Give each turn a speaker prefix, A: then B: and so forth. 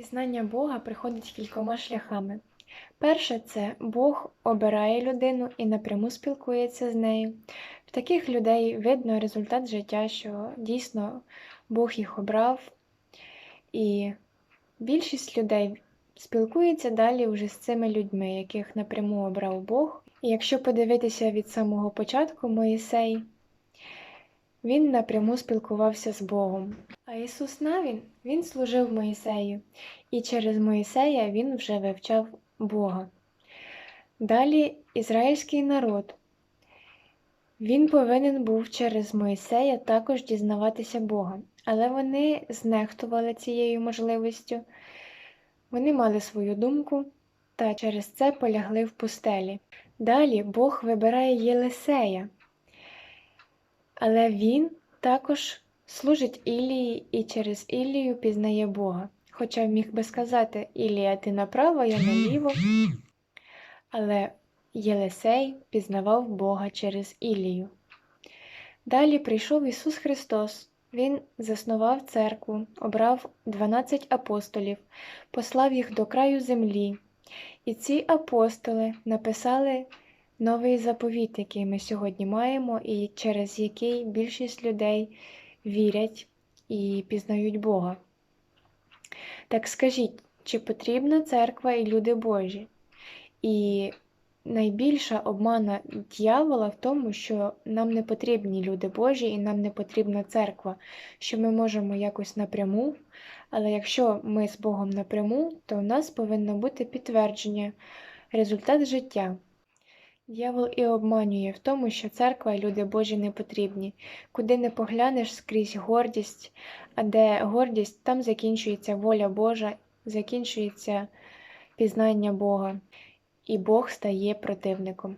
A: Пізнання Бога приходить кількома шляхами. Перше це Бог обирає людину і напряму спілкується з нею. В таких людей видно результат життя, що дійсно Бог їх обрав, і більшість людей спілкується далі вже з цими людьми, яких напряму обрав Бог. І якщо подивитися від самого початку Моїсей, він напряму спілкувався з Богом. А Ісус Навін, він служив Моїсею, і через Моїсея він вже вивчав Бога. Далі ізраїльський народ. Він повинен був через Моїсея також дізнаватися Бога, але вони знехтували цією можливістю. Вони мали свою думку та через це полягли в пустелі. Далі Бог вибирає Єлисея, але він також служить Ілії і через Ілію пізнає Бога. Хоча міг би сказати Ілія, ти направо, я наліво. Але Єлисей пізнавав Бога через Ілію. Далі прийшов Ісус Христос. Він заснував церкву, обрав 12 апостолів, послав їх до краю землі. І ці апостоли написали новий заповіт, який ми сьогодні маємо, і через який більшість людей вірять і пізнають Бога. Так скажіть, чи потрібна церква і люди Божі? І найбільша обмана дьявола в тому, що нам не потрібні люди Божі і нам не потрібна церква, що ми можемо якось напряму, але якщо ми з Богом напряму, то у нас повинно бути підтвердження, результат життя. Дьявол і обманює в тому, що церква і люди Божі не потрібні. Куди не поглянеш скрізь гордість, а де гордість, там закінчується воля Божа, закінчується пізнання Бога, і Бог стає противником.